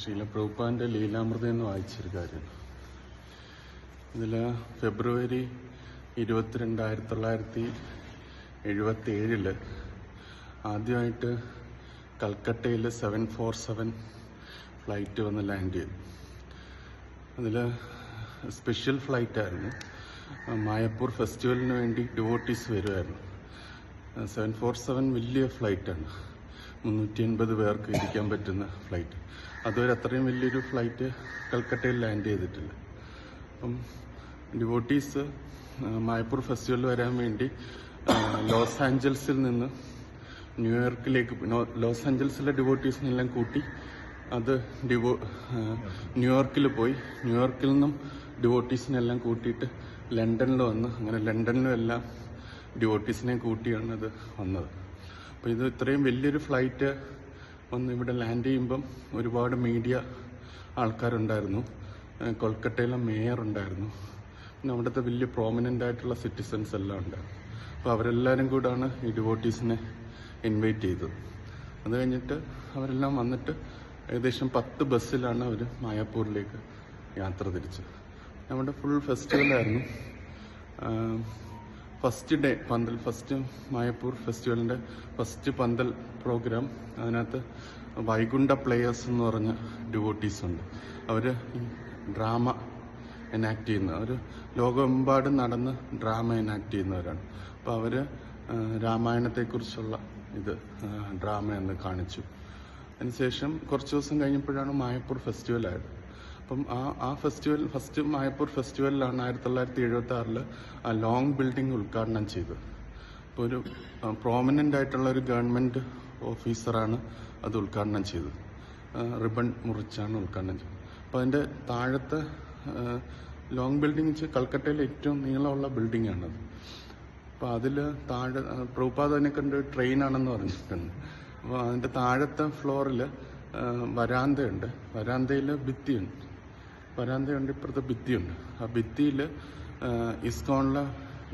ശീലപ്രഭുപ്പാന്റെ ലീലാമൃതം എന്ന് വായിച്ചൊരു കാര്യം. ഇതിൽ ഫെബ്രുവരി ഇരുപത്തിരണ്ട് ആയിരത്തി തൊള്ളായിരത്തി എഴുപത്തി ഏഴിൽ ആദ്യമായിട്ട് കൽക്കട്ടയിൽ സെവൻ ഫോർ സെവൻ ഫ്ലൈറ്റ് വന്ന് ലാൻഡ് ചെയ്തു. അതിൽ സ്പെഷ്യൽ ഫ്ലൈറ്റ് ആയിരുന്നു മായപ്പൂർ ഫെസ്റ്റിവലിന് വേണ്ടി ഡിവോട്ടീസ് വരുമായിരുന്നു സെവൻ ഫോർ സെവൻ വലിയ ഫ്ലൈറ്റാണ്. മുന്നൂറ്റി എൺപത് പേർക്ക് ഇരിക്കാൻ പറ്റുന്ന ഫ്ലൈറ്റ് അതുവരെ അത്രയും വലിയൊരു ഫ്ലൈറ്റ് കൽക്കട്ടയിൽ ലാൻഡ് ചെയ്തിട്ടില്ല. അപ്പം ഡിവോട്ടീസ് മായപ്പൂർ ഫെസ്റ്റിവൽ വരാൻ വേണ്ടി ലോസ് ആഞ്ചൽസിൽ നിന്ന് ന്യൂയോർക്കിലേക്ക് ലോസ് ആഞ്ചൽസിലെ ഡിവോട്ടീസിനെല്ലാം കൂട്ടി അത് ഡിവോ ന്യൂയോർക്കിൽ പോയി. ന്യൂയോർക്കിൽ നിന്നും ഡിവോട്ടീസിനെല്ലാം കൂട്ടിയിട്ട് ലണ്ടനിൽ വന്ന് അങ്ങനെ ലണ്ടനിലും എല്ലാം ഡിവോട്ടീസിനെ കൂട്ടിയാണ് അത് വന്നത്. അപ്പോൾ ഇത് ഇത്രയും വലിയൊരു ഫ്ലൈറ്റ് വന്ന് ഇവിടെ ലാൻഡ് ചെയ്യുമ്പം ഒരുപാട് മീഡിയ ആൾക്കാരുണ്ടായിരുന്നു. കൊൽക്കട്ടയിലെ മേയർ ഉണ്ടായിരുന്നു. പിന്നെ അവിടുത്തെ വലിയ പ്രോമിനന്റ് ആയിട്ടുള്ള സിറ്റിസൺസ് എല്ലാം ഉണ്ട്. അപ്പോൾ അവരെല്ലാവരും കൂടാണ് ഈ ഡിവോട്ടീസിനെ ഇൻവൈറ്റ് ചെയ്തത്. അത് കഴിഞ്ഞിട്ട് അവരെല്ലാം വന്നിട്ട് ഏകദേശം പത്ത് ബസ്സിലാണ് അവർ മായാപ്പൂരിലേക്ക് യാത്ര തിരിച്ചത്. നമ്മുടെ ഫുൾ ഫെസ്റ്റിവലായിരുന്നു ഫസ്റ്റ് ഡേ പന്തൽ ഫസ്റ്റ് മായപ്പൂർ ഫെസ്റ്റിവലിന്റെ ഫസ്റ്റ് പന്തൽ പ്രോഗ്രാം അതിനകത്ത് വൈകുണ്ഠ പ്ലേയേഴ്സ് എന്ന് പറഞ്ഞ ഡിവോട്ടീസ് ഉണ്ട്. അവർ ഡ്രാമ എനാക്ട് ചെയ്യുന്ന അവർ ലോകമെമ്പാടും നടന്ന് ഡ്രാമ എനാക്ട് ചെയ്യുന്നവരാണ്. അപ്പോൾ അവർ രാമായണത്തെക്കുറിച്ചുള്ള ഇത് ഡ്രാമ എന്ന് കാണിച്ചു. അതിനുശേഷം കുറച്ച് ദിവസം കഴിഞ്ഞപ്പോഴാണ് മായപ്പൂർ ഫെസ്റ്റിവൽ ആയത്. അപ്പം ആ ആ ഫെസ്റ്റിവൽ ഫസ്റ്റ് മായപ്പൂർ ഫെസ്റ്റിവലിലാണ് ആയിരത്തി തൊള്ളായിരത്തി എഴുപത്തി ആറിൽ ആ ലോങ് ബിൽഡിംഗ് ഉദ്ഘാടനം ചെയ്തത്. അപ്പോൾ ഒരു പ്രോമിനന്റ് ആയിട്ടുള്ള ഒരു ഗവൺമെന്റ് ഓഫീസറാണ് അത് ഉദ്ഘാടനം ചെയ്തത്. റിബൺ മുറിച്ചാണ് ഉദ്ഘാടനം ചെയ്തത്. അപ്പോൾ അതിന്റെ താഴത്തെ ലോങ് ബിൽഡിംഗ് വെച്ച് കൽക്കട്ടയിലെ ഏറ്റവും നീളമുള്ള ബിൽഡിംഗ് ആണത്. അപ്പോൾ അതിൽ താഴെ പ്രഭുപാദ അതിനെ കണ്ട് ട്രെയിനാണെന്ന് പറഞ്ഞിട്ടുണ്ട്. അപ്പോൾ അതിന്റെ താഴത്തെ ഫ്ലോറിൽ വരാന്തയുണ്ട്. വരാന്തയിൽ ഭിത്തിയുണ്ട്. വരാന്തയുണ്ട് ഇപ്പോഴത്തെ ഭിത്തിയുണ്ട്. ആ ഭിത്തിയിൽ ഇസ്കോണിലെ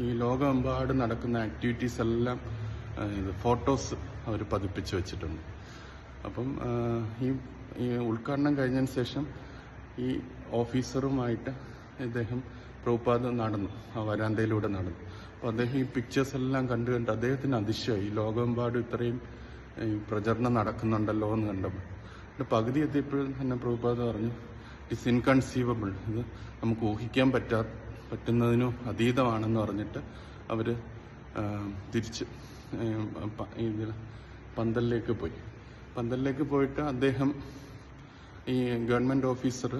ഈ ലോകമെമ്പാടും നടക്കുന്ന ആക്ടിവിറ്റീസ് എല്ലാം ഇത് ഫോട്ടോസ് അവർ പതിപ്പിച്ച് വെച്ചിട്ടുണ്ട്. അപ്പം ഈ ഈ ഉദ്ഘാടനം കഴിഞ്ഞതിന് ശേഷം ഈ ഓഫീസറുമായിട്ട് ഇദ്ദേഹം പ്രഭുപാദം നടന്നു. ആ വരാന്തയിലൂടെ നടന്നു. അപ്പോൾ അദ്ദേഹം ഈ പിക്ചേഴ്സ് എല്ലാം കണ്ടു കണ്ട് അദ്ദേഹത്തിന് അതിശയമായി. ഈ ലോകമെമ്പാടും ഇത്രയും പ്രചരണം നടക്കുന്നുണ്ടല്ലോ എന്ന് കണ്ടപ്പോൾ. പകുതി എത്തിയപ്പോഴും തന്നെ പ്രഭുപാദം പറഞ്ഞു ഇറ്റ്സ് ഇൻകൺസീവബിൾ ഇത് നമുക്ക് ഊഹിക്കാൻ പറ്റാ പറ്റുന്നതിനും അതീതമാണെന്ന് പറഞ്ഞിട്ട് അവർ തിരിച്ച് ഇതിൽ പന്തലിലേക്ക് പോയി. പന്തലിലേക്ക് പോയിട്ട് അദ്ദേഹം ഈ ഗവൺമെന്റ് ഓഫീസർ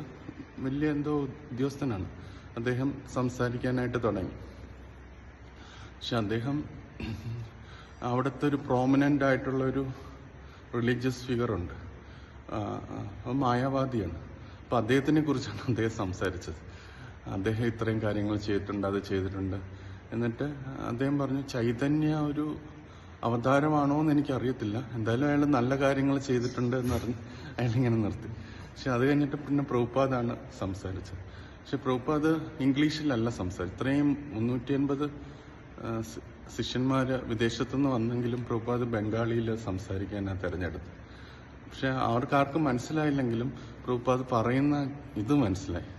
വലിയ എന്തോ ഉദ്യോഗസ്ഥനാണ്. അദ്ദേഹം സംസാരിക്കാനായിട്ട് തുടങ്ങി. പക്ഷെ അദ്ദേഹം അവിടുത്തെ ഒരു പ്രോമിനന്റ് ആയിട്ടുള്ളൊരു റിലീജിയസ് ഫിഗറുണ്ട് മായാവാദിയാണ്. അപ്പം അദ്ദേഹത്തിനെ കുറിച്ചാണ് അദ്ദേഹം സംസാരിച്ചത്. അദ്ദേഹം ഇത്രയും കാര്യങ്ങൾ ചെയ്തിട്ടുണ്ട് അത് ചെയ്തിട്ടുണ്ട്. എന്നിട്ട് അദ്ദേഹം പറഞ്ഞു ചൈതന്യ ഒരു അവതാരമാണോ എന്ന് എനിക്കറിയത്തില്ല. എന്തായാലും അയാൾ നല്ല കാര്യങ്ങൾ ചെയ്തിട്ടുണ്ട് എന്ന് പറഞ്ഞ് അയാളിങ്ങനെ നിർത്തി. പക്ഷെ അത് കഴിഞ്ഞിട്ട് പിന്നെ പ്രഭുപാദാണ് സംസാരിച്ചത്. പക്ഷെ പ്രഭുപാദ് ഇംഗ്ലീഷിലല്ല സംസാരിച്ചത്. ഇത്രയും മുന്നൂറ്റി അൻപത് ശിഷ്യന്മാര് വിദേശത്തുനിന്ന് വന്നെങ്കിലും പ്രഭുപാദ് ബംഗാളിയിൽ സംസാരിക്കാനാണ് തിരഞ്ഞെടുത്തത്. പക്ഷെ അവർക്കാർക്കും മനസ്സിലായില്ലെങ്കിലും പ്രഭുപാദ് പറയുന്ന ഇത് മനസ്സിലായി.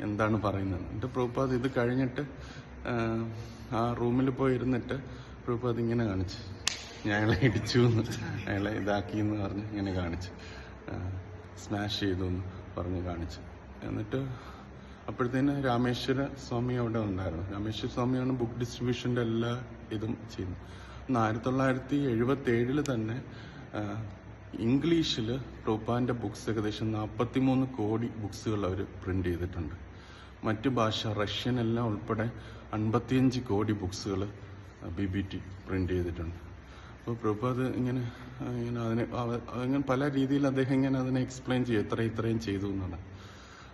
എന്താണ് പറയുന്നത്? എന്നിട്ട് പ്രഭുപാദ് ഇത് കഴിഞ്ഞിട്ട് ആ, റൂമിൽ പോയി ഇരുന്നിട്ട് പ്രഭുപാദ് ഇങ്ങനെ കാണിച്ചു. ഞങ്ങളെ ഇടിച്ചു എന്ന് അയാളെ ഇതാക്കി എന്ന് പറഞ്ഞ് ഇങ്ങനെ കാണിച്ചു. സ്മാഷ് ചെയ്തു എന്ന് പറഞ്ഞ് കാണിച്ചു. എന്നിട്ട് അപ്പോഴത്തേന് രാമേശ്വര സ്വാമി അവിടെ ഉണ്ടായിരുന്നു. രാമേശ്വര സ്വാമിയാണ് ബുക്ക് ഡിസ്ട്രിബ്യൂഷന്റെ എല്ലാ ഇതും ചെയ്യുന്നത്. ആയിരത്തി തൊള്ളായിരത്തി എഴുപത്തി ഏഴിൽ തന്നെ ഇംഗ്ലീഷിൽ പ്രൊപ്പാന്റെ ബുക്സ് ഏകദേശം നാൽപ്പത്തിമൂന്ന് കോടി ബുക്സുകൾ അവർ പ്രിന്റ് ചെയ്തിട്ടുണ്ട്. മറ്റു ഭാഷ റഷ്യൻ എല്ലാം ഉൾപ്പെടെ അൻപത്തിയഞ്ച് കോടി ബുക്സുകൾ ബി ബി ടി പ്രിന്റ് ചെയ്തിട്ടുണ്ട്. അപ്പോൾ പ്രഭുപാദ് ഇങ്ങനെ ഇങ്ങനെ അതിനെ അങ്ങനെ പല രീതിയിൽ അദ്ദേഹം ഇങ്ങനെ അതിനെ എക്സ്പ്ലെയിൻ ചെയ്യും. എത്ര ഇത്രയും ചെയ്തു എന്നാണ്.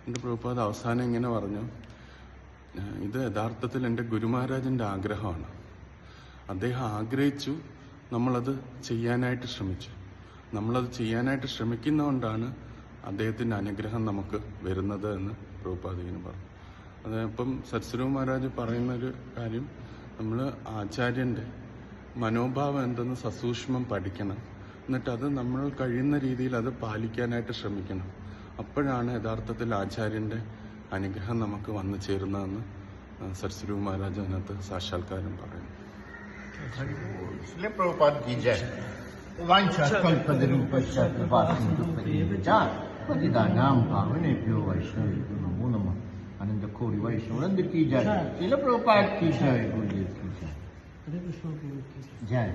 എന്റെ പ്രഭുപാദ് അവസാനം ഇങ്ങനെ പറഞ്ഞു ഇത് യഥാർത്ഥത്തിൽ എന്റെ ഗുരുമഹാരാജന്റെ ആഗ്രഹമാണ്. അദ്ദേഹം ആഗ്രഹിച്ചു നമ്മളത് ചെയ്യാനായിട്ട് ശ്രമിച്ചു. നമ്മളത് ചെയ്യാനായിട്ട് ശ്രമിക്കുന്നതുകൊണ്ടാണ് അദ്ദേഹത്തിന്റെ അനുഗ്രഹം നമുക്ക് വരുന്നത് എന്ന് പ്രഭുപാദ് പറഞ്ഞു. അത് ഇപ്പം സത്സരു മഹാരാജ് പറയുന്ന ഒരു കാര്യം നമ്മൾ ആചാര്യന്റെ മനോഭാവം എന്തെന്ന് സസൂക്ഷ്മം പഠിക്കണം. എന്നിട്ട് അത് നമ്മൾ കഴിയുന്ന രീതിയിൽ അത് പാലിക്കാനായിട്ട് ശ്രമിക്കണം. അപ്പോഴാണ് യഥാർത്ഥത്തിൽ ആചാര്യന്റെ അനുഗ്രഹം നമുക്ക് വന്നു ചേരുന്നതെന്ന് സരസ്വരൂ മഹാരാജ് അതിനകത്ത് സാക്ഷാത്കാരം പറയുന്നു. વાંછા કલ્પદરૂપ પશ્ચાત વાસુપરિચા વૈષ્ણવ નમો. આનંદ ખોરી વૈષ્ણવ કી જાય. શિલ પ્રભુપાદ જય.